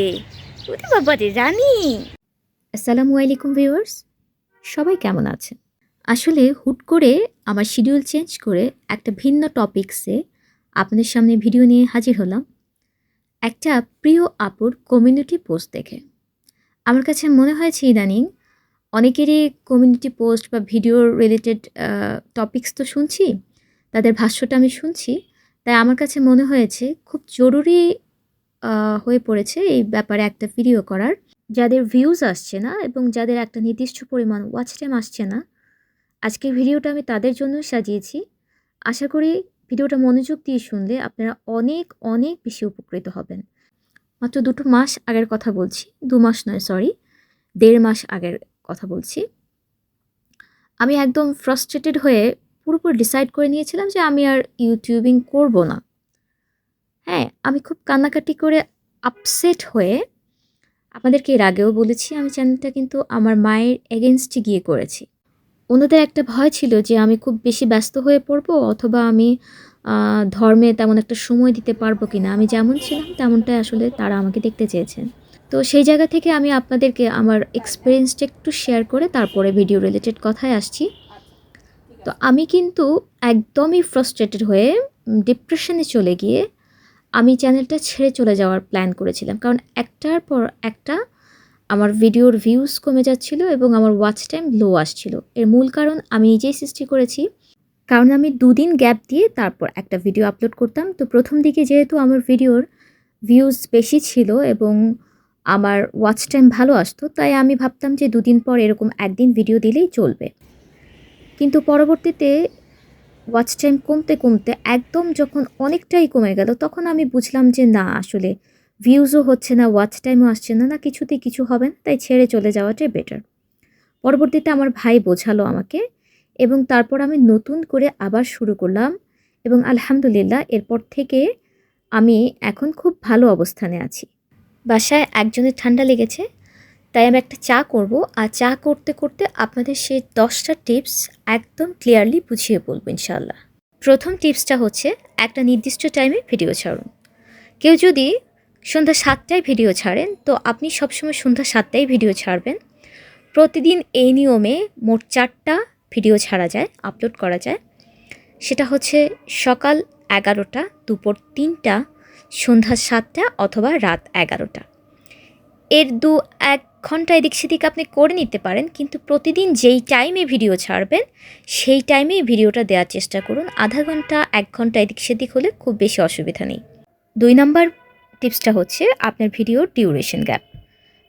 ওরে আসসালামু আলাইকুম, ভিউয়ার্স। সবাই কেমন আছেন? আসলে হুট করে আমার শিডিউল চেঞ্জ করে একটা ভিন্ন টপিকসে আপনাদের সামনে ভিডিও নিয়ে হাজির হলাম। একটা প্রিয় আপুর কমিউনিটি পোস্ট দেখে। আমার কাছে মনে হয়েছে ইদানিং অনেকেরই কমিউনিটি পোস্ট বা ভিডিও রিলেটেড টপিকস তো শুনছি, তাদের ভাষ্যটা আমি শুনছি। তাই আমার কাছে মনে হয়েছে খুব জরুরি হয়ে পড়েছে এই ব্যাপারে একটা ভিডিও করার। যাদের ভিউজ আসছে না এবং যাদের একটা নির্দিষ্ট পরিমাণ ওয়াচ টাইম আসছে না আজকের ভিডিওটা আমি তাদের জন্য সাজিয়েছি। আশা করি ভিডিওটা মনোযোগ দিয়ে শুনলে আপনারা অনেক অনেক বেশি উপকৃত হবেন। মাত্র দুটো মাস আগের কথা বলছি, দু মাস নয় সরি দেড় মাস আগের কথা বলছি। আমি একদম ফ্রাস্ট্রেটেড হয়ে পুরোপুরি ডিসাইড করে নিয়েছিলাম যে আমি আর ইউটিউবিং করব না। হ্যাঁ আমি খুব কান্নাকাটি করে আপসেট হয়ে আপনাদেরকে এর আগেও বলেছি, আমি চ্যানেলটা কিন্তু আমার মায়ের এগেনস্টে গিয়ে করেছি। ওনাদের একটা ভয় ছিল যে আমি খুব বেশি ব্যস্ত হয়ে পড়ব অথবা আমি ধর্মে তেমন একটা সময় দিতে পারব কি না আমি যেমন ছিলাম তেমনটাই আসলে তারা আমাকে দেখতে চেয়েছেন। তো সেই জায়গা থেকে আমি আপনাদেরকে আমার এক্সপিরিয়েন্সটা একটু শেয়ার করে তারপরে ভিডিও রিলেটেড কথায় আসছি। তো আমি কিন্তু একদমই ফ্রাস্ট্রেটেড হয়ে ডিপ্রেশনে চলে গিয়ে আমি চ্যানেলটা ছেড়ে চলে যাওয়ার প্ল্যান করেছিলাম। কারণ একটার পর একটা আমার ভিডিওর ভিউজ কমে যাচ্ছিল এবং আমার ওয়াচ টাইম লো আসছিল। এর মূল কারণ আমি নিজেই সৃষ্টি করেছি। কারণ আমি দুদিন গ্যাপ দিয়ে তারপর একটা ভিডিও আপলোড করতাম। তো প্রথম দিকে যেহেতু আমার ভিডিওর ভিউজ বেশি ছিল এবং আমার ওয়াচ টাইম ভালো আসতো, তাই আমি ভাবতাম যে দুদিন পর এরকম একদিন ভিডিও দিলেই চলবে। কিন্তু পরবর্তীতে ওয়াচ টাইম কমতে কমতে একদম যখন অনেকটাই কমে গেল, তখন আমি বুঝলাম যে না, আসলে ভিউজও হচ্ছে না ওয়াচ টাইমও আসছে না না কিছুতেই কিছু হবে না, তাই ছেড়ে চলে যাওয়াটাই বেটার পরবর্তীতে আমার ভাই বোঝালো আমাকে এবং তারপর আমি নতুন করে আবার শুরু করলাম এবং আলহামদুলিল্লাহ এরপর থেকে আমি এখন খুব ভালো অবস্থানে আছি। বাসায় একজনের ঠান্ডা লেগেছে তাই আমি একটা চা করব। আর চা করতে করতে আপনাদের সেই দশটা টিপস একদম ক্লিয়ারলি বুঝিয়ে বলব ইনশাল্লাহ প্রথম টিপসটা হচ্ছে একটা নির্দিষ্ট টাইমে ভিডিও ছাড়ুন। কেউ যদি সন্ধ্যা সাতটায় ভিডিও ছাড়েন, তো আপনি সবসময় সন্ধ্যা সাতটায় ভিডিও ছাড়বেন। প্রতিদিন এই নিয়মে মোট চারটা ভিডিও ছাড়া যায় আপলোড করা যায়। সেটা হচ্ছে সকাল এগারোটা, দুপুর তিনটা, সন্ধ্যা সাতটা অথবা রাত এগারোটা। এর দু এক ঘণ্টা এদিক সেদিক আপনি করে নিতে পারেন, কিন্তু প্রতিদিন যেই টাইমে ভিডিও ছাড়বেন, সেই টাইমেই ভিডিওটা দেওয়ার চেষ্টা করুন। আধা ঘণ্টা, এক ঘণ্টা এদিক সেদিক হলে খুব বেশি অসুবিধা নেই। দুই নাম্বার টিপসটা হচ্ছে আপনার ভিডিওর ডিউরেশন গ্যাপ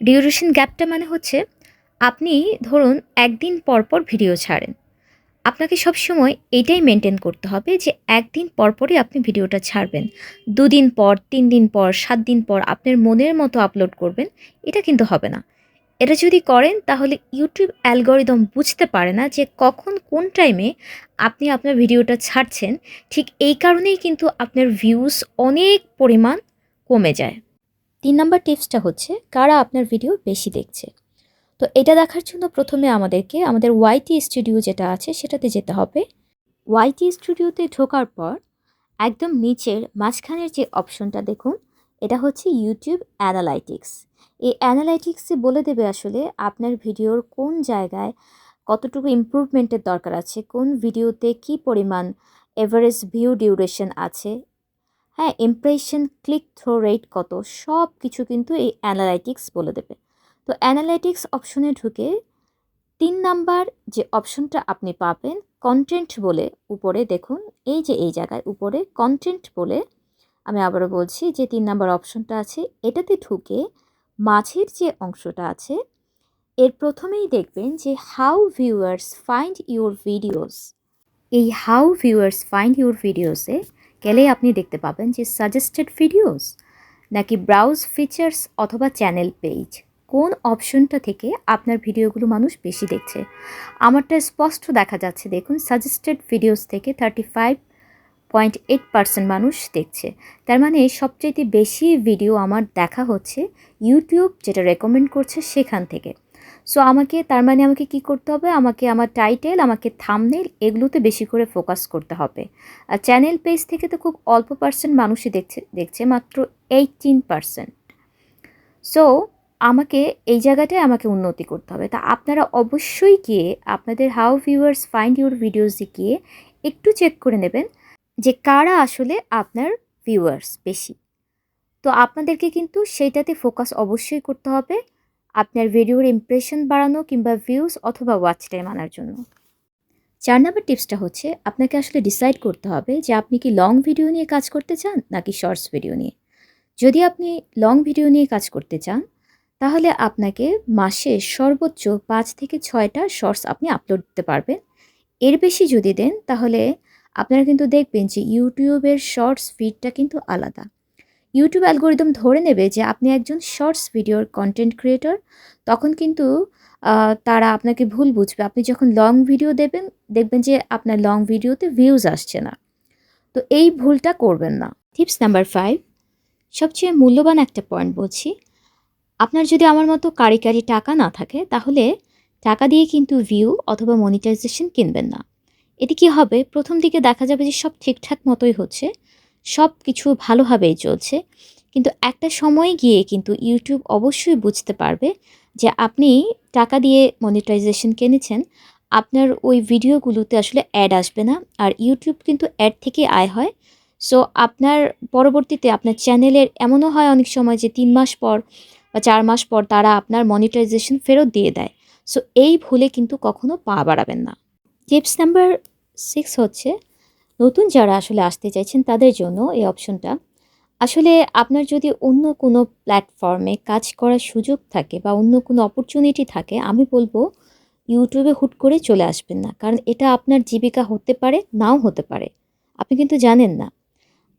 ডিউরেশন গ্যাপটা মানে হচ্ছে আপনি ধরুন একদিন পর পর ভিডিও ছাড়েন। আপনাকে সবসময় এইটাই মেনটেন করতে হবে যে একদিন পর পরই আপনি ভিডিওটা ছাড়বেন। দুদিন পর, তিন দিন পর, সাত দিন পর আপনার মনের মতো আপলোড করবেন, এটা কিন্তু হবে না। এটা যদি করেন, তাহলে ইউটিউব অ্যালগোরিদম বুঝতে পারে না যে কখন কোন টাইমে আপনি আপনার ভিডিওটা ছাড়ছেন। ঠিক এই কারণেই কিন্তু আপনার ভিউজ অনেক পরিমাণ কমে যায়। তিন নম্বর টিপসটা হচ্ছে, কারা আপনার ভিডিও বেশি দেখছে? তো এটা দেখার জন্য প্রথমে আমাদেরকে, আমাদের ওয়াইটি স্টুডিও যেটা আছে, সেটাতে যেতে হবে। ওয়াইটি স্টুডিওতে ঢোকার পর একদম নিচের মাঝখানের যে অপশনটা দেখুন এটা হচ্ছে ইউটিউব অ্যানালাইটিক্স এই অ্যানালাইটিক্সে বলে দেবে আসলে আপনার ভিডিওর কোন জায়গায় কতটুকু ইমপ্রুভমেন্টের দরকার আছে, কোন ভিডিওতে কি পরিমাণ এভারেজ ভিউ ডিউরেশন আছে হ্যাঁ ইমপ্রেশন ক্লিক থ্রো রেট কত, সব কিছু কিন্তু এই অ্যানালাইটিক্স বলে দেবে। তো অ্যানালাইটিক্স অপশনে ঢুকে তিন নাম্বার যে অপশনটা আপনি পাবেন কন্টেন্ট বলে উপরে দেখুন, এই যে এই জায়গায় উপরে কন্টেন্ট বলে আমি আবারও বলছি যে তিন নাম্বার অপশনটা আছে, এটাতে ঢুকে মাঝের যে অংশটা আছে, এর প্রথমেই দেখবেন যে how viewers find your videos এই হাউ ভিউয়ার্স ফাইন্ড ইউর ভিডিওসে গেলে আপনি দেখতে পাবেন যে সাজেস্টেড ভিডিওস নাকি ব্রাউজ ফিচার্স অথবা চ্যানেল পেজ কোন অপশনটা থেকে আপনার ভিডিওগুলো মানুষ বেশি দেখছে। আমারটা স্পষ্ট দেখা যাচ্ছে, দেখুন সাজেস্টেড ভিডিওস থেকে thirty five point eight percent মানুষ দেখছে। তার মানে সবচেয়ে বেশি ভিডিও আমার দেখা হচ্ছে ইউটিউব যেটা রেকমেন্ড করছে সেখান থেকে। সো আমাকে তার মানে আমাকে কি করতে হবে? আমাকে আমার টাইটেল আমাকে থামনেল এগুলোতে বেশি করে ফোকাস করতে হবে। আর চ্যানেল পেজ থেকে তো খুব অল্প পার্সেন্ট মানুষই দেখছে দেখছে, মাত্র এইটিন পার্সেন্ট সো আমাকে এই জায়গাটায় আমাকে উন্নতি করতে হবে। তা আপনারা অবশ্যই গিয়ে আপনাদের হাউ ভিউয়ার্স ফাইন্ড ইউর ভিডিওসে গিয়ে একটু চেক করে নেবেন। যে কারা আসলে আপনার ভিউয়ার্স বেশি। তো আপনাদেরকে কিন্তু সেইটাতে ফোকাস অবশ্যই করতে হবে আপনার ভিডিওর ইমপ্রেশন বাড়ানো কিংবা ভিউজ অথবা ওয়াচ টাইম আনার জন্য। চার নাম্বার টিপসটা হচ্ছে আপনাকে আসলে ডিসাইড করতে হবে যে আপনি কি লং ভিডিও নিয়ে কাজ করতে চান নাকি শর্টস ভিডিও নিয়ে। যদি আপনি লং ভিডিও নিয়ে কাজ করতে চান, তাহলে আপনাকে মাসে সর্বোচ্চ পাঁচ থেকে ছয়টা শর্টস আপনি আপলোড দিতে পারবেন। এর বেশি যদি দেন, তাহলে আপনারা কিন্তু দেখবেন যে ইউটিউবের শর্টস ফিডটা কিন্তু আলাদা। ইউটিউব অ্যালগোরিদম ধরে নেবে যে আপনি একজন শর্টস ভিডিওর কন্টেন্ট ক্রিয়েটর, তখন কিন্তু তারা আপনাকে ভুল বুঝবে। আপনি যখন লং ভিডিও দেবেন, দেখবেন যে আপনার লং ভিডিওতে ভিউজ আসছে না। তো এই ভুলটা করবেন না। টিপস নাম্বার ফাইভ সবচেয়ে মূল্যবান একটা পয়েন্ট বলছি, আপনার যদি আমার মতো কারি কারি টাকা না থাকে, তাহলে টাকা দিয়ে কিন্তু ভিউ অথবা মনিটাইজেশন কিনবেন না। এতে কি হবে? প্রথম দিকে দেখা যাবে যে সব ঠিকঠাক মতোই হচ্ছে, সব কিছু ভালোভাবেই চলছে। কিন্তু একটা সময় গিয়ে কিন্তু ইউটিউব অবশ্যই বুঝতে পারবে যে আপনি টাকা দিয়ে মনিটাইজেশন কিনেছেন, আপনার ওই ভিডিওগুলোতে আসলে অ্যাড আসবে না। আর ইউটিউব কিন্তু অ্যাড থেকে আয় হয়। সো আপনার পরবর্তীতে আপনার চ্যানেলের এমনও হয় অনেক সময় যে তিন মাস পর বা চার মাস পর তারা আপনার মনিটাইজেশন ফেরত দিয়ে দেয়। সো এই ভুলে কিন্তু কখনো পা বাড়াবেন না। টিপস নাম্বার সিক্স হচ্ছে। নতুন যারা আসলে আসতে চাইছেন তাদের জন্য এই অপশনটা আসলে আপনার যদি অন্য কোনো প্ল্যাটফর্মে কাজ করার সুযোগ থাকে বা অন্য কোনো অপরচুনিটি থাকে, আমি বলব ইউটিউবে হুট করে চলে আসবেন না। কারণ এটা আপনার জীবিকা হতে পারে, নাও হতে পারে। আপনি কিন্তু জানেন না।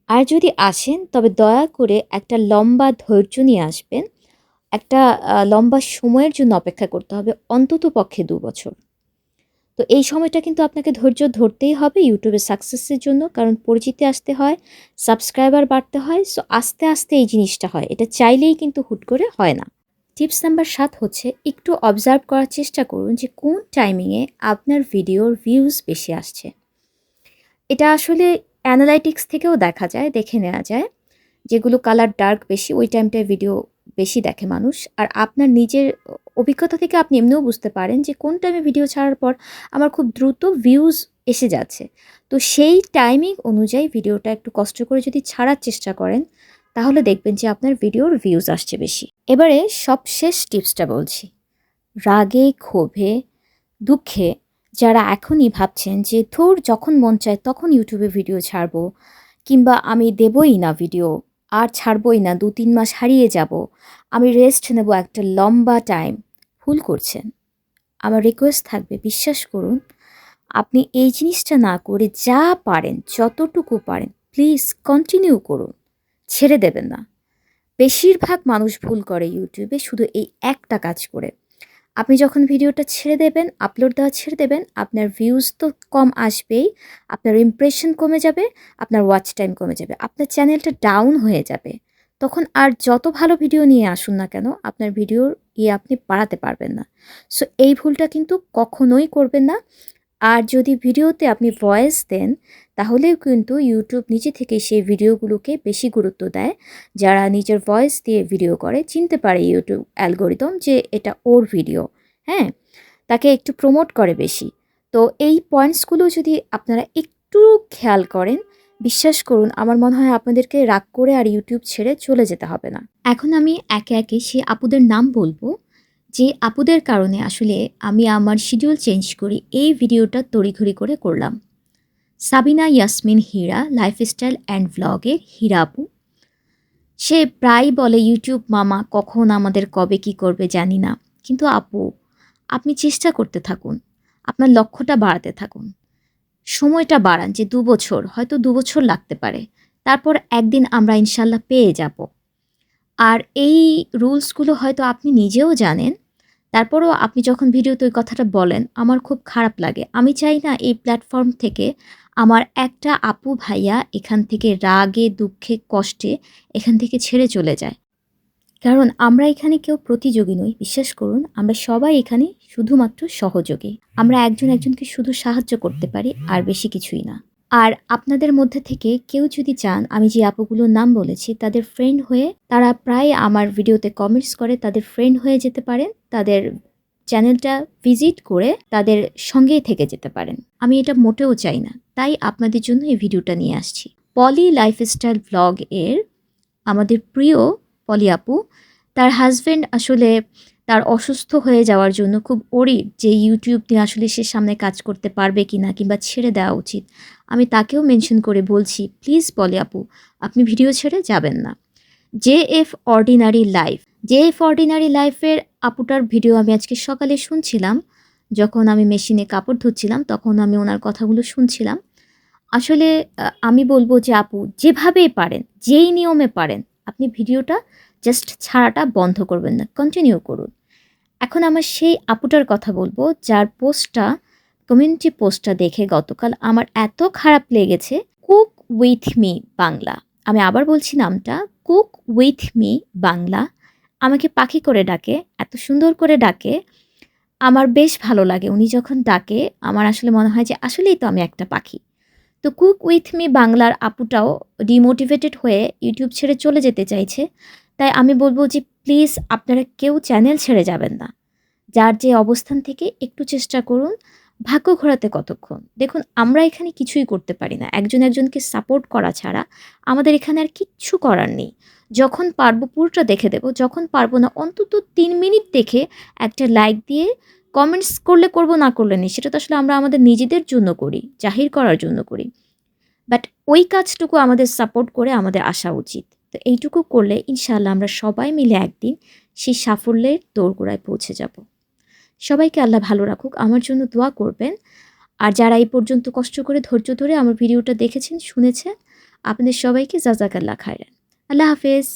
আর যদি আসেন, তবে দয়া করে একটা লম্বা ধৈর্য নিয়ে আসবেন। একটা লম্বা সময়ের জন্য অপেক্ষা করতে হবে অন্তত পক্ষে দু বছর। তো এই সময়টা কিন্তু আপনাকে ধৈর্য ধরতেই হবে ইউটিউবে সাকসেসের জন্য, কারণ পরিচিতি আসতে হয় সাবস্ক্রাইবার বাড়তে হয় সো আস্তে আস্তে এই জিনিসটা হয়। এটা চাইলেই কিন্তু হুট করে হয় না। টিপস নাম্বার সাত হচ্ছে, একটু অবজার্ভ করার চেষ্টা করুন যে কোন টাইমিংয়ে আপনার ভিডিওর ভিউজ বেশি আসছে। এটা আসলে অ্যানালাইটিক্স থেকেও দেখা যায়, দেখে নেওয়া যায়, যেগুলো কালার ডার্ক বেশি, ওই টাইমটায় ভিডিও বেশি দেখে মানুষ, আর আপনার নিজের অভিজ্ঞতা থেকে আপনি এমনিও বুঝতে পারেন যে কোন টাইমে ভিডিও ছাড়ার পর আমার খুব দ্রুত ভিউজ এসে যাচ্ছে। তো সেই টাইমিং অনুযায়ী ভিডিওটা একটু কষ্ট করে যদি ছাড়ার চেষ্টা করেন, তাহলে দেখবেন যে আপনার ভিডিওর ভিউজ আসছে বেশি। এবারে সবশেষ টিপসটা বলছি। রাগে, ক্ষোভে, দুঃখে যারা এখনই ভাবছেন যে ধুর যখন মন চায় তখন ইউটিউবে ভিডিও ছাড়বো, কিংবা আমি দেবই না ভিডিও আর ছাড়বই না, দু তিন মাস হারিয়ে যাব। আমি রেস্ট নেব একটা লম্বা টাইম ভুল করছেন। আমার রিকোয়েস্ট থাকবে, বিশ্বাস করুন, আপনি এই জিনিসটা না করে যা পারেন, যতটুকু পারেন প্লিজ কন্টিনিউ করুন। ছেড়ে দেবেন না। বেশিরভাগ মানুষ ভুল করে ইউটিউবে শুধু এই একটা কাজ করে। আপনি যখন ভিডিওটা ছেড়ে দেবেন আপলোড দেওয়া ছেড়ে দেবেন, আপনার ভিউজ তো কম আসবেই, আপনার ইমপ্রেশন কমে যাবে, আপনার ওয়াচ টাইম কমে যাবে, আপনার চ্যানেলটা ডাউন হয়ে যাবে। তখন আর যত ভালো ভিডিও নিয়ে আসুন না কেন, আপনার ভিডিওর ইয়ে আপনি বাড়াতে পারবেন না। সো এই ভুলটা কিন্তু কখনোই করবেন না। আর যদি ভিডিওতে আপনি ভয়েস দেন তাহলেও কিন্তু ইউটিউব নিজে থেকে সেই ভিডিওগুলোকে বেশি গুরুত্ব দেয়। যারা নিজের ভয়েস দিয়ে ভিডিও করে, চিনতে পারে ইউটিউব অ্যালগোরিদম যে এটা ওর ভিডিও হ্যাঁ? তাকে একটু প্রমোট করে বেশি। তো এই পয়েন্টসগুলো যদি আপনারা একটু খেয়াল করেন, বিশ্বাস করুন, আমার মনে হয় আপনাদেরকে রাগ করে আর ইউটিউব ছেড়ে চলে যেতে হবে না। এখন আমি একে একে সে আপুদের নাম বলব, যে আপুদের কারণে আসলে আমি আমার শিডিউল চেঞ্জ করি এই ভিডিওটা তড়িঘড়ি করে করলাম। সাবিনা ইয়াসমিন হীরা, লাইফস্টাইল অ্যান্ড ভ্লগের হীরা আপু। সে প্রায় বলে, ইউটিউব মামা, কখন আমাদের কবে কি করবে জানি না। কিন্তু আপু, আপনি চেষ্টা করতে থাকুন। আপনার লক্ষ্যটা বাড়াতে থাকুন। সময়টা বাড়ান যে দু বছর, হয়তো দু বছর লাগতে পারে। তারপর একদিন আমরা ইনশাল্লাহ পেয়ে যাব। আর এই রুলসগুলো হয়তো আপনি নিজেও জানেন। তারপরও আপনি যখন ভিডিওতে ওই কথাটা বলেন, আমার খুব খারাপ লাগে। আমি চাই না এই প্ল্যাটফর্ম থেকে আমার একটা আপু ভাইয়া এখান থেকে রাগে, দুঃখে, কষ্টে এখান থেকে ছেড়ে চলে যায়। কারণ আমরা এখানে কেউ প্রতিযোগী নই, বিশ্বাস করুন, আমরা সবাই এখানে শুধুমাত্র সহযোগী। আমরা একজন একজনকে শুধু সাহায্য করতে পারি আর বেশি কিছুই না। আর আপনাদের মধ্যে থেকে কেউ যদি চান আমি যে আপুগুলোর নাম বলেছি, তাদের ফ্রেন্ড হয়ে তারা প্রায় আমার ভিডিওতে কমেন্টস করে, তাদের ফ্রেন্ড হয়ে যেতে পারেন, তাদের চ্যানেলটা ভিজিট করে তাদের সঙ্গেই থেকে যেতে পারেন। আমি এটা মোটেও চাই না, তাই আপনাদের জন্য এই ভিডিওটা নিয়ে আসছি। পলি লাইফস্টাইল ব্লগ এর আমাদের প্রিয় পলি আপু, তার হাজব্যান্ড আসলে তার অসুস্থ হয়ে যাওয়ার জন্য খুব অরিড যে ইউটিউব নিয়ে আসলে সে সামনে কাজ করতে পারবে কি না কিংবা ছেড়ে দেওয়া উচিত। আমি তাকেও মেনশন করে বলছি প্লিজ বলে আপু, আপনি ভিডিও ছেড়ে যাবেন না। J F ordinary life J F ordinary লাইফের আপুটার ভিডিও আমি আজকে সকালে শুনছিলাম। যখন আমি মেশিনে কাপড় ধুচ্ছিলাম, তখন আমি ওনার কথাগুলো শুনছিলাম। আসলে আমি বলব যে আপু, যেভাবেই পারেন, যেই নিয়মে পারেন, আপনি ভিডিওটা জাস্ট ছাড়াটা বন্ধ করবেন না কন্টিনিউ করুন। এখন আমার সেই আপুটার কথা বলব, যার পোস্টটা কমিউনিটি পোস্টটা দেখে গতকাল আমার এত খারাপ লেগেছে। Cook with me Bangla. আমি আবার বলছি নামটা কুক উইথ মি বাংলা। আমাকে পাখি করে ডাকে, এত সুন্দর করে ডাকে। আমার বেশ ভালো লাগে। উনি যখন ডাকে, আমার আসলে মনে হয় যে আসলেই তো আমি একটা পাখি। তো কুক উইথ মি বাংলার আপুটাও ডিমোটিভেটেড হয়ে ইউটিউব ছেড়ে চলে যেতে চাইছে। তাই আমি বলব যে প্লিজ আপনারা কেউ চ্যানেল ছেড়ে যাবেন না। যার যে অবস্থান থেকে একটু চেষ্টা করুন, ভাগ্য ঘোরাতে কতক্ষণ। দেখুন, আমরা এখানে কিছুই করতে পারি না। একজন একজনকে সাপোর্ট করা ছাড়া আমাদের এখানে আর কিচ্ছু করার নেই। যখন পারব পুরোটা দেখে দেবো, যখন পারব না, অন্তত তিন মিনিট দেখে একটা লাইক দিয়ে কমেন্টস করলে করব না করলে নেই, সেটা তো আসলে আমরা আমাদের নিজেদের জন্য করি, জাহির করার জন্য করি। বাট ওই কাজটুকু আমাদের সাপোর্ট করে আমাদের আসা উচিত। তো এইটুকু করলে ইনশাআল্লাহ আমরা সবাই মিলে একদিন সেই সাফল্যের দোরগোড়ায় পৌঁছে যাব। সবাইকে আল্লাহ ভালো রাখুক, আমার জন্য দোয়া করবেন। আর যারা এই পর্যন্ত কষ্ট করে ধৈর্য ধরে আমার ভিডিওটা দেখেছেন, শুনেছেন, আপনাদের সবাইকে জাজাকাল্লাহ খায়রান। আল্লাহ হাফেজ।